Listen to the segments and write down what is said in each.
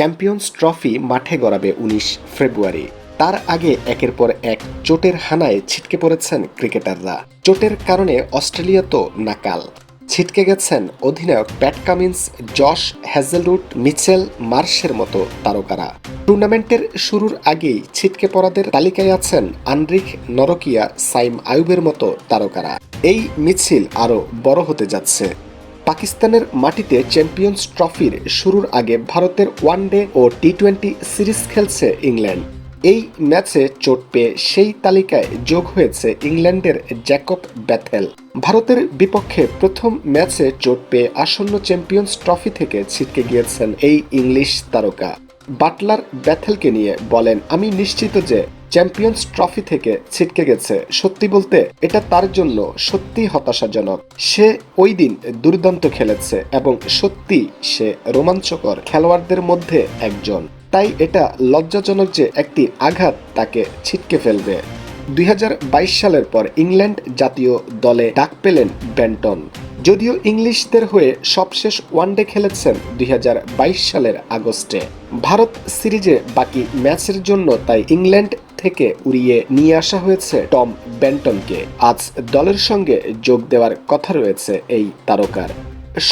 Champions trophy মাঠে গড়াবে উনিশ ফেব্রুয়ারি। তার আগে একের পর এক চোটের হানায় ছিটকে পড়েছেন ক্রিকেটাররা। চোটের কারণে অস্ট্রেলিয়া তো নাকাল। ছিটকে গেছেন অধিনায়ক Pat Cummins, Josh Hazlewood, Mitchell মার্শের মতো তারকারা। টুর্নামেন্টের শুরুর আগেই ছিটকে পড়াদের তালিকায় আছেন আনরিক নরকিয়া, সাইম আয়ুবের মতো তারকারা। এই মিছিল আরও বড় হতে যাচ্ছে। পাকিস্তানের মাটিতে চ্যাম্পিয়ন্স ট্রফির শুরুর আগে ভারতের ওয়ানডে ও টি টোয়েন্টি সিরিজ খেলছে ইংল্যান্ড। এই ম্যাচে চোট পেয়ে সেই তালিকায় যোগ হয়েছে ইংল্যান্ডের জ্যাকব ব্যাথেল। ভারতের বিপক্ষে প্রথম ম্যাচে চোট পেয়ে আসন্ন চ্যাম্পিয়ন্স ট্রফি থেকে ছিটকে গিয়েছেন এই ইংলিশ তারকা। বাটলার ব্যাথেলকে নিয়ে বলেন, আমি নিশ্চিত যে চ্যাম্পিয়ন্স ট্রফি থেকে ছিটকে গেছে। সত্যি বলতে, এটা তার জন্য সত্যি হতাশাজনক। সে ওই দিন দুর্দান্ত খেলেছে এবং সত্যি সে রোমাঞ্চকর খেলোয়াড়দের মধ্যে একজন। তাই এটা লজ্জাজনক যে একটি আঘাত তাকে ছিটকে ফেলবে। দুই হাজার বাইশ সালের পর ইংল্যান্ড জাতীয় দলে ডাক পেলেন ব্যান্টন। যদিও ইংলিশদের হয়ে সবশেষ ওয়ানডে খেলেছেন দুই হাজার বাইশ সালের আগস্টে। ভারত সিরিজে বাকি ম্যাচের জন্য তাই ইংল্যান্ড থেকে উড়িয়ে নিয়ে আসা হয়েছে টম ব্যান্টনকে আজ দলের সঙ্গে যোগ দেওয়ার কথা রয়েছে এই তারকার।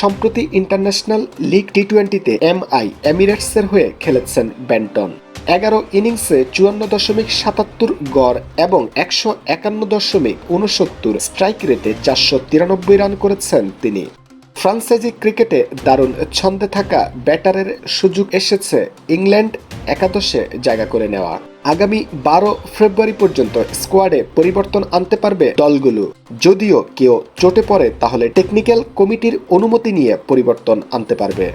সম্প্রতি ইন্টারন্যাশনাল লিগ টি টোয়েন্টিতে এম আই এমিরেটসের হয়ে খেলেছেন ব্যান্টন এগারো ইনিংসে চুয়ান্ন দশমিক সাতাত্তর গড় এবং একশো একান্ন দশমিক উনসত্তর স্ট্রাইক রেটে চারশো তিরানব্বই রান করেছেন তিনি। ফ্রান্সাইজি ক্রিকেটে দারুণ ছন্দে থাকা ব্যাটারের সুযোগ এসেছে ইংল্যান্ড একাদশে জায়গা করে নেওয়া। আগামী বারো ফেব্রুয়ারি পর্যন্ত স্কোয়াডে পরিবর্তন আনতে পারবে দলগুলো। যদিও কেউ চোটে পড়ে, তাহলে টেকনিক্যাল কমিটির অনুমতি নিয়ে পরিবর্তন আনতে পারবে।